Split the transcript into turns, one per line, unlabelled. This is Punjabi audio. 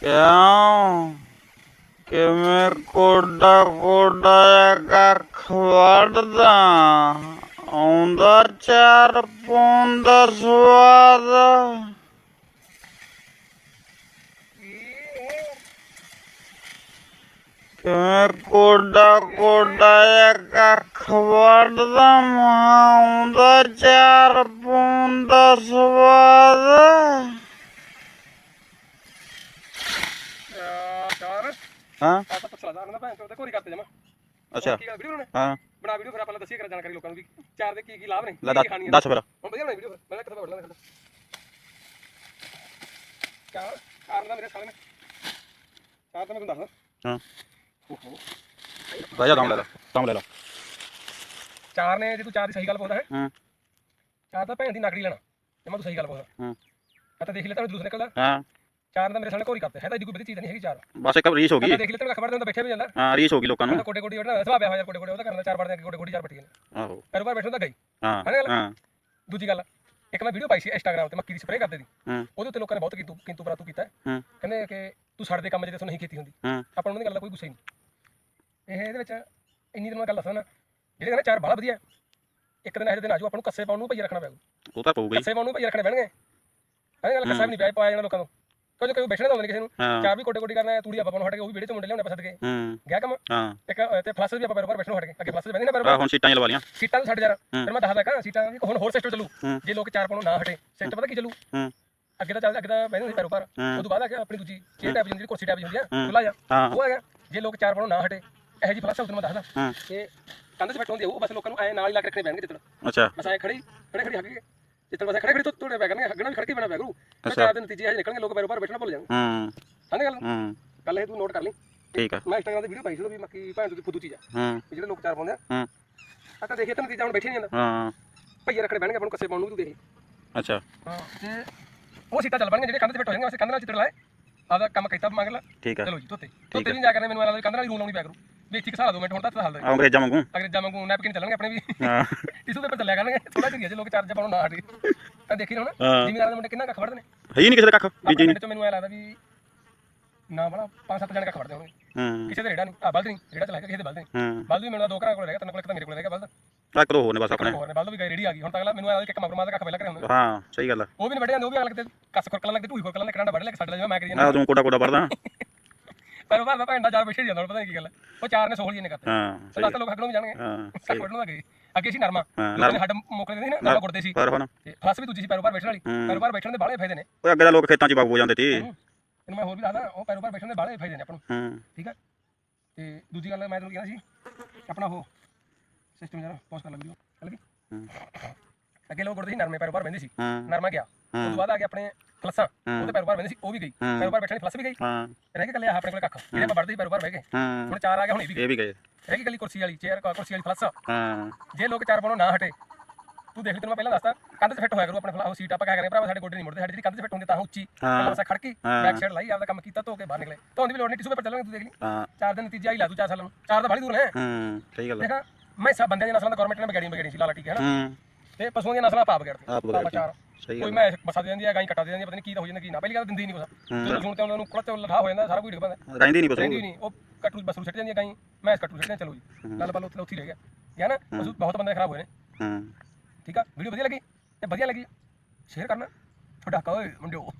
ਕਿਉਂ? ਕਿਵੇਂ ਕੋਡਾ ਕੋਡਾ ਕੱਖ ਵੜਦਾ ਆਉਂਦਾ ਚਾਰ ਪੌਂਦ ਦਾ ਸਵਾਦ। ਕਿਵੇਂ ਕੋਡਾ ਕੋਡਾ ਕੱਖ ਵੜਦਾ ਆਉਂਦਾ ਚਾਰ ਪੌਂਦ ਦਾ ਸਵਾਦ
ਚਾਰ
ਹਾਂ।
ਆ ਤਾਂ ਪਛਲਾ ਦਾ ਨਾ ਭੈਣ ਚੋਦ ਕੋਰੀ ਕਰਤੇ ਜਮਾ।
ਅੱਛਾ।
ਕੀ ਗੱਲ ਵੀਡੀਓ ਬਣਾਉਣਾ?
ਹਾਂ।
ਬਣਾ ਵੀਡੀਓ ਫਿਰ ਆਪਾਂ ਨੂੰ ਦੱਸੀਏ ਕਰ ਜਾਣਕਾਰੀ ਲੋਕਾਂ ਨੂੰ ਵੀ ਚਾਰ ਦੇ ਕੀ ਕੀ ਲਾਭ ਨੇ
ਲੈ
ਕੀ ਕੀ
ਦੱਸ
ਖਾਣੀਆਂ
ਦੱਸ ਫਿਰ।
ਹੁਣ ਵਧੀਆ ਬਣਾਈ ਵੀਡੀਓ ਫਿਰ। ਮੈਂ ਕਿੱਥੇ ਵੜ ਲੈਣਾ ਚਾਰ ਚਾਰ ਦਾ ਮੇਰੇ ਸਾਲੇ ਨੇ। ਚਾਰ ਤਾਂ ਮੈਂ ਤੁਹਾਨੂੰ ਦੱਸਦਾ।
ਹਾਂ।
ਓਹੋ।
ਰਾਜਾ ਦਮ ਲੈ ਲੈ। ਦਮ ਲੈ ਲੈ।
ਚਾਰ ਨੇ ਜੇ ਤੂੰ ਚਾਰ ਦੀ ਸਹੀ ਗੱਲ ਬੋਲਦਾ ਹੈ
ਹਾਂ।
ਚਾਰ ਤਾਂ ਭੈਣ ਦੀ ਨਕਲੀ ਲੈਣਾ। ਜੇ ਮੈਂ ਤੂੰ ਸਹੀ ਗੱਲ ਬੋਲਦਾ
ਹਾਂ।
ਮੈਂ ਤਾਂ ਦੇਖ ਲਿਆ ਤਾਂ ਜਲੂਸ ਨਿਕਲਦਾ।
ਹਾਂ।
ਚਾਰ ਦਾ ਮੇਰੇ ਸਾਲੇ ਕੋਰੀ ਕਰਤੇ ਹੈ ਤਾਂ ਇਹਦੀ ਕੋਈ ਵਧੀਆ ਚੀਜ਼ ਨਹੀਂ ਹੈਗੀ ਚਾਰ।
ਬਸ ਇੱਕ ਰੀਸ ਹੋ ਗਈ।
ਤਾਂ ਦੇਖ ਲਿਆ ਤਾਂ ਖਬਰ ਦੇ ਬੈਠੇ ਵੀ ਜਾਂਦਾ।
ਹਾਂ ਰੀਸ ਹੋ ਗਈ ਲੋਕਾਂ ਨੂੰ।
ਤਾਂ ਕੋਟੇ ਕੋਟੀ ਉਹਦਾ ਸਵਾਬ ਆ ਯਾਰ ਕੋਟੇ ਕੋਟੇ ਉਹਦਾ ਕਰਨਾ ਚਾਰ ਵੜਦੇ ਕੋਟੇ ਕੋਟੀ ਚਾਰ ਬੈਠੀ
ਆਹੋ।
ਪਰ ਬਾਰ ਬੈਠਣ ਦਾ ਗਈ
ਹਾਂ
ਹੈ। ਦੂਜੀ ਗੱਲ ਇੱਕ ਮੈਂ ਵੀਡੀਓ ਪਾਈ ਸੀ ਇੰਸਟਾਗ੍ਰਾਮ ਤੇ ਮੱਕੀ ਦੀ ਸਪਰੇਅ ਕਰਦੇ ਦੀ। ਉਹਦੇ ਉੱਤੇ ਲੋਕਾਂ ਨੇ ਬਹੁਤ ਕਿੰਤੂ ਕਿੰਤੂ ਪਰਾਤੂ ਕੀਤਾ ਕਹਿੰਦੇ ਕਿ ਤੂੰ ਸਾਡੇ ਦੇ ਕੰਮ ਜਿਹੜੇ ਤੂੰ ਨਹੀਂ ਕੀਤੀ ਹੁੰਦੀ। ਆਪਾਂ ਨੂੰ ਉਹਦੀ ਗੱਲ ਦਾ ਕੋਈ ਗੁੱਸਾ ਹੀ ਨਹੀਂ। ਇਹ ਇਹਦੇ ਵਿੱਚ ਇੰਨੀ ਦਿਨ ਮੈਂ ਗੱਲ ਦੱਸਾਂ ਨਾ ਜਿਹੜੇ ਕਹਿੰਦੇ ਚਾਰ ਬੜਾ ਵਧੀਆ। ਇੱਕ ਦਿਨ ਇਹੋ ਦਿਨ ਆਜੂ ਆਪਾਂ ਨੂੰ ਕੱਸੇ ਪਾਉਣ ਨੂੰ ਭਈ ਰੱਖਣਾ ਪੈਗਾ
ਉਹ ਤਾਂ ਪਊਗਾ ਹੀ।
ਕੱਸੇ ਪਾਉਣ ਨੂੰ ਭਈ ਰੱਖਣੇ ਪੈਣਗੇ। ਇਹ ਗੱਲ? ਕੱਸਾ ਵੀ ਨਹੀਂ ਪਿਆ ਪਾਇਆ ਜਾਣਾ ਲੋਕਾਂ ਨੂੰ ਕੁਝ ਕੋਈ ਬੈਠਣੇ ਹੁੰਦੇ ਕਿਸੇ ਨੂੰ।
ਹਾਂ।
ਚਾਰ ਵੀ ਕੋਟੇ ਕੋਟੀ ਕਰਨਾ ਤੂੜੀ ਆਪਾਂ ਨੂੰ ਹਟ ਕੇ ਉਹ ਵੀ ਵਿਹੜੇ ਚ ਮੁੰਡੇ ਲਿਆਉਣੇ ਪਸੰਦ ਕੇ। ਗਿਆ ਕੰਮ?
ਹਾਂ।
ਇੱਕ ਤੇ ਫਲਸ ਵੀ ਆਪਾਂ ਬਰੋਬਰ ਬੈਠਣੋਂ ਹਟ ਕੇ। ਅੱਗੇ ਫਲਸ ਬੈਠੇ ਨਾ ਬਰੋਬਰ
ਹੁਣ ਸੀਟਾਂ ਹੀ ਲਵਾ ਲੀਆਂ
ਸੀਟਾਂ ਛੱਡ ਜਾ। ਫਿਰ ਮੈਂ ਦੱਸਦਾ ਕਹਾਂ ਸੀਟਾਂ ਵੀ ਹੁਣ ਹੋਰ ਸਿਸਟਮ ਚੱਲੂ। ਜੇ ਲੋਕ ਚਾਰ ਪਾਉਣੋਂ ਨਾ ਹਟੇ ਸਿਸਟਮ ਪਤਾ ਕੀ ਚੱਲੂ?
ਹੂੰ।
ਅੱਗੇ ਤਾਂ ਚੱਲਦਾ ਅੱਗੇ ਤਾਂ ਬੈਠੇ ਹੁੰਦੇ ਪੈਰੋ ਪਰ। ਉਹ ਤੋਂ ਬਾਅਦ ਆ ਕੇ ਆਪਣੀ ਦੂਜੀ ਚੇਅਰ ਟਾਈਪ ਜਿਹੜੀ ਕੁਰਸੀ ਟਾਈਪ ਹੁੰਦੀ ਆ। ਖੁੱਲਾ ਜਾ ਉਹ ਹੈਗਾ। ਜੇ ਲੋਕ ਚਾਰ ਪਾਉਣੋਂ ਨਾ ਹਟੇ ਇਹੋ ਜੀ ਫਲਸ ਮੈਂ ਦੱਸਦਾ। ਕਿ ਕੰਧ 'ਚ ਬੈਠ ਹੁੰਦੀ ਆ ਉਹ ਬਸ ਲੋਕਾਂ ਨੂੰ ਐ ਨਾਲ ਹੀ ਲਾ ਕੇ ਰੱਖਣੇ ਪੈਣਗੇ ਜਿੱਤਣ
ਅੱਛਾ।
ਬਸ ਐ ਖੜੀ ਖੜੇ ਖੜੀ ਹੱਗੇ ਜਿੱਤਣ ਐਂ ਖੜੇ ਖੜੀ ਤੋਂ ਤੋੜੇ ਪੈ ਕਰਨਗੇ ਹੱਗਣਾ ਵੀ ਖੜ ਕੇ ਬਣਾ ਪਿਆ ਕਰੂ
ਅੱਛਾ।
ਚਾਰ ਦੇ ਨਤੀਜੇ ਇਹ ਨਿਕਲਣਗੇ ਲੋਕ ਪੈਰੋ ਪਰ ਬੈਠਣਾ ਭੁੱਲ ਜਾਣਗੇ।
ਹੂੰ।
ਹਾਂ ਗੱਲ?
ਹੂੰ।
ਗੱਲ ਇਹ ਤੂੰ ਨੋਟ ਕਰ ਲਈ।
ਠੀਕ ਆ।
ਮੈਂ ਇੰਸਟਾਗ੍ਰਾਮ ਤੇ ਵੀਡੀਓ ਪਾਈ ਸੀ ਵੀ ਮੱਕੀ ਭੈਣ ਦੀ ਫੁੱਦੂ ਚੀਜ਼ ਆ।
ਹੂੰ।
ਜਿਹੜੇ ਲੋਕ ਚਾਰ ਪਾਉਂਦੇ ਆ।
ਹੂੰ।
ਆ ਤਾਂ ਦੇਖੇ ਤਾਂ ਨਤੀਜਾ ਹੁਣ ਬੈਠੇ ਨਹੀਂ ਜਾਂਦਾ।
ਹਾਂ।
ਭਈਏ ਰੱਖਣੇ ਪੈਣਗੇ ਆਪਾਂ ਨੂੰ ਕੱਸੇ ਪਾਉਣ ਨੂੰ ਤੂੰ ਦੇਖ।
ਅੱਛਾ।
ਹਾਂ ਤੇ ਉਹ ਸੀਟਾਂ ਚੱਲ ਪਣਗੀਆਂ ਜਿਹੜੇ ਕੰਧ ਤੇ ਬੈਠੇ ਹੋਣਗੇ ਵੈਸੇ ਕੰਧ ਨਾਲ ਚਿੱਤਰ ਲਾਏ। ਆਦਾ ਕੰਮ ਕੀਤਾ ਮੰਗ ਲਾ।
ਠੀਕ ਆ।
ਚਲੋ ਜੀ ਧੋਤੇ। ਧੋਤੇ ਵੀ ਜਾ ਕਰਨੇ ਮੈਨੂੰ ਇਹਨਾਂ ਕੰਧ ਨਾਲ ਹੀ ਲਾਉਣੀ ਪਿਆ ਕਰੂ ਵੀ ਇੱਥੇ ਘਸਾਲਾ ਦੋ ਮਿੰਟ ਹੁਣ ਤਾਂ ਹੱਲ ਦੇ
ਅੰਗਰੇਜ਼ਾਂ ਵਾਂਗੂ।
ਅੰਗਰੇਜ਼ਾਂ ਵਾਂਗੂ ਨੈਪਕਿਨ ਚੱਲਣਗੇ ਆਪਣੇ ਵੀ।
ਹਾਂ।
ਟਿਸ਼ੂ ਪੇਪਰ ਚੱਲਿਆ ਕਰਨਗੇ ਥੋੜਾ ਜਿਹਾ ਜੇ ਲੋਕ ਚਾਰਜ ਪਾਉਣ ਨਾ ਹਟੇ ਤਾਂ ਦੇਖੀ ਨਾ ਹੁਣ
ਹਾਂ।
ਜ਼ਿਮੀਦਾਰਾਂ ਦੇ ਮੁੰਡੇ ਕਿੰਨਾ ਕੱਖ ਵੜਦੇ ਨੇ।
ਹੈ ਹੀ ਨਹੀਂ ਕਿਸੇ ਦਾ ਕੱਖ
ਆਪਣੇ
ਬੀਜੀ
ਪਿੰਡ ਚ ਮੈਨੂੰ ਐ ਲੱਗਦਾ ਵੀ ਨਾ ਬੜਾ ਪੰਜ ਸੱਤ ਜਣੇ ਕੱਖ ਵੜਦੇ ਹੋਣਗੇ।
ਹੂੰ।
ਕਿਸੇ ਦੇ ਰੇੜਾ ਨਹੀਂ ਆ ਬਲਦ ਨਹੀਂ ਰੇੜਾ ਚਲਾਇਆ ਕਿਸੇ ਦੇ ਬਲਦ ਨਹੀਂ।
ਹੂੰ।
ਬਲਦ ਵੀ ਮੈਨੂੰ ਦੋ ਘਰਾਂ ਕੋਲ ਰਹਿ ਗਿਆ ਤਿੰਨ ਕੋਲ ਇੱਕ ਤਾਂ ਮੇਰੇ ਕੋਲ ਰਹਿ ਗਿਆ ਬਲਦ।
ਦੋ ਹੋਰ ਨੇ ਬਸ ਆਪਣੇ।
ਹੋਰ ਨੇ ਬਲਦ ਵੀ ਗਏ ਰੇੜੀ ਆ ਗਈ। ਹੁਣ ਤਾਂ ਅਗਲਾ ਮੈਨੂੰ ਐ ਲੱਗਦਾ ਕਿ ਇੱਕ ਮਗਰ ਮਾਰ ਦਾ ਕੱਖ ਪਹਿਲਾਂ ਕਰਿਆ ਹੁੰਦਾ
ਹਾਂ ਸਹੀ ਗੱਲ ਆ।
ਉਹ ਵੀ ਨਹੀਂ ਵੱਡੇ ਜਾਂਦੇ ਉਹ ਵੀ ਅਗਲੇ ਕਿਤੇ ਕੱਸ ਖੁਰਕਣ ਲੱਗਦੇ ਢੂਈ ਖੁਰਕਣ ਲੱਗਦੇ ਕਰਾਂਡਾ ਵੱਢ ਲੈ ਕੇ ਸਾਡੇ ਲਈ ਮੈਂ ਕਰੀ ਜਾਂਦਾ
ਆ ਤੂੰ ਕੋਡਾ ਪੜਦਾ
ਪਰ ਉਹ ਬਾਅਦ ਭੈਣ ਦਾ ਚਾਰ ਪਿੱਛੇ ਜਾਂਦਾ ਪਤਾ ਨਹੀਂ ਕੀ ਗੱਲ ਹੈ। ਉਹ ਚਾਰ ਨੇ ਸੋਹਲ ਜੀ ਨੇ ਕਰਤੇ
ਹਾਂ
ਤੇ
ਸਹੀ
ਦਸ ਤਾਂ ਲੋਕ ਹੱਕ ਨੂੰ ਵੀ ਜਾਣਗੇ।
ਹਾਂ
ਸੱਕ ਵੱਢਣ ਦਾ ਗਏ ਅੱਗੇ ਸੀ ਨਰਮਾ।
ਹਾਂ,
ਲੋਕਾਂ ਨੇ ਹੱਡ ਮੋਕਲੇ ਦੇ ਸੀ ਨਾ ਨਰਮਾ ਸੀ।
ਪਰ ਹੁਣ
ਤੇ ਫਲਸ ਵੀ ਦੂਜੀ ਸੀ ਪੈਰੋਂ ਬੈਠਣ ਵਾਲੀ।
ਹੂੰ।
ਪੈਰੋਂ ਬੈਠਣ ਦੇ ਬਾਲੇ ਫਾਇਦੇ ਨੇ।
ਉਹ ਅੱਗੇ ਦਾ ਲੋਕ ਖੇਤਾਂ 'ਚ ਬਾਬੂ ਹੋ ਜਾਂਦੇ ਤੇ
ਇਹਨੂੰ ਮੈਂ ਹੋਰ ਵੀ ਦੱਸਦਾ ਉਹ ਪੈਰੋਂ ਬੈਠਣ ਦੇ ਬਾਲੇ ਫਾਇਦੇ ਨੇ ਆਪਾਂ ਨੂੰ।
ਹੂੰ।
ਠੀਕ ਹੈ? ਤੇ ਦੂਜੀ ਗੱਲ ਮੈਂ ਤੈਨੂੰ ਕਹਿੰਦਾ ਸੀ ਆਪਣਾ ਉਹ ਸਿਸਟਮ ਜਰਾ ਪੌਜ਼ ਕਰ ਲੈ ਵੀਡੀਓ ਚੱਲ ਗਈ।
ਹੂੰ।
ਅੱਗੇ ਲੋਕ ਗੁੱਟਦੇ ਸੀ ਨਰਮੇ ਪੈਰੋਂ ਬੈਠਦੇ ਸੀ।
ਹਾਂ।
ਨਰਮਾ ਗਿਆ। ਉਸ ਤੋਂ ਬਾਅਦ ਆ ਗਿਆ ਆਪਣੇ ਫਲਸਾਂ ਉਹਦੇ ਪੈਰੋਂ ਬੈਠਦੇ ਸੀ ਉਹ ਵੀ ਗਈ।
ਹੂੰ।
ਪੈਰੋਂ ਬੈਠਣ ਦੀ ਫਲਸ ਵੀ ਗਈ।
ਹਾਂ।
ਰਹਿ ਕੇ ਕੱਲੇ ਆਪਣੇ ਕੋਲ ਕੱਖ। ਜਿਹੜੇ ਆਪਾਂ ਵੱਢਦੇ ਸੀ ਪੈਰੋਂ ਬਹਿ ਗਏ।
ਹਾਂ।
ਹੁਣ ਚਾਰ ਆ ਗਿਆ ਹੁਣ ਇਹ ਵੀ
ਇਹ ਵੀ ਗਏ।
ਰਹਿ ਗਈ ਕੱਲੀ ਕੁਰਸੀ ਵਾਲੀ ਚੇਅਰ ਕੁਰਸੀ ਵਾਲੀ ਫਲਸ
ਹਾਂ।
ਜੇ ਲੋਕ ਚਾਰ ਪਾਉਣੋਂ ਨਾ ਹਟੇ ਤੂੰ ਦੇਖ ਲਈ ਤੈਨੂੰ ਮੈਂ ਪਹਿਲਾਂ ਦੱਸਤਾ ਕੰਧ 'ਤੇ ਫਿੱਟ ਹੋਇਆ ਕਰੂ ਆਪਣੇ ਫਲਾ ਉਹ ਸੀਟ ਆਪਾਂ ਕਿਆ ਕਰੇ ਭਰਾ ਸਾਡੇ ਗੋਡੇ ਨਹੀਂ ਮੁੜਦੇ ਸਾਡੀ ਜਿਹੜੀ ਕੰਧ 'ਤੇ ਫਿੱਟ ਹੁੰਦੀ ਤਾਂ ਉੱਚੀ।
ਹਾਂ।
ਬਸ ਖੜਕੀ
ਹਾਂ।
ਬੈਕ ਸਾਈਡ ਲਾਈ ਆਪਦਾ ਕੰਮ ਕੀਤਾ ਧੋ ਕੇ ਬਾਹਰ ਨਿਕਲੇ। ਧੋਣ ਦੀ ਵੀ ਲੋੜ ਨਹੀਂ ਟਿਸ਼ੂ ਪੇਪਰ ਚੱਲਾਂਗੇ ਤੂੰ ਦੇਖ ਲਈ।
ਹਾਂ।
ਚਾਰ ਦਿਨ ਨਤੀਜਾ ਹੀ ਲਾ ਤੂੰ ਚਾਰ ਸਾਲਾਂ ਨੂੰ। ਚਾਰ ਤਾਂ ਬੜੀ ਦੂਰ ਹੈ
ਹੂੰ ਸਹੀ ਗੱਲ ਆ।
ਦੇਖ ਮੈਂ ਸਭ ਬੰਦਿਆਂ ਦੀ ਨਸਲਾਂ ਦਾ ਗਵਰਨਮੈਂਟ ਨੇ ਵਿਗਾੜੀ ਵਿਗਾੜੀ ਸੀ ਲਾਲਾ ਹਨਾ?
ਹੂੰ।
ਤੇ ਪਸ਼ੂਆਂ ਦੀਆਂ ਨਸਲਾਂ ਪਾਪ ਵਿਗਾੜਦੇ
ਆਪ ਸਹੀ
ਕੋਈ
ਗੱਲ
ਮੈਂ ਬਸਾ ਦੇ ਦਿੰਦੀ ਆ ਗਾਈ ਕਟਾ ਦੇ ਦਿੰਦੀ ਆ ਪਤਾ ਨਹੀਂ ਕੀ ਤਾਂ ਹੋ ਜਾਂਦਾ ਕੀ ਨਾ। ਪਹਿਲੀ ਗੱਲ ਦਿੰਦੀ ਨਹੀਂ ਕੁਛ। ਜਦੋਂ ਸੁਣਤੇ ਉਹਨਾਂ ਨੂੰ ਕੁੜਤ ਤੇ ਲਠਾ ਹੋ ਜਾਂਦਾ ਸਾਰਾ ਕੁਝ ਡਿੱਗ ਪੈਂਦਾ।
ਰਹਿੰਦੀ ਨਹੀਂ
ਰਹਿੰਦੀ
ਬਸ
ਨਹੀਂ ਉਹ ਕਟੂ ਬਸਰੂ ਛੱਡ ਜਾਂਦੀ ਆ ਗਾਈ। ਮੈਂ ਇਸ ਕਟੂ ਛੱਡ ਚਲੋ ਜੀ। ਗੱਲ ਬੱਲ ਉੱਥੇ ਰਹਿ ਗਿਆ। ਗਿਆ ਨਾ? ਪਸ਼ੂ ਬਹੁਤ ਬੰਦੇ ਖਰਾਬ ਹੋਏ ਨੇ।
ਹੂੰ।
ਠੀਕ ਆ? ਵੀਡੀਓ ਵਧੀਆ ਲੱਗੀ? ਤੇ ਵਧੀਆ ਲੱਗੀ? ਸ਼ੇਅਰ ਕਰਨਾ। ਤੁਹਾਡਾ ਕਹੋ ਮੁੰਡਿਓ।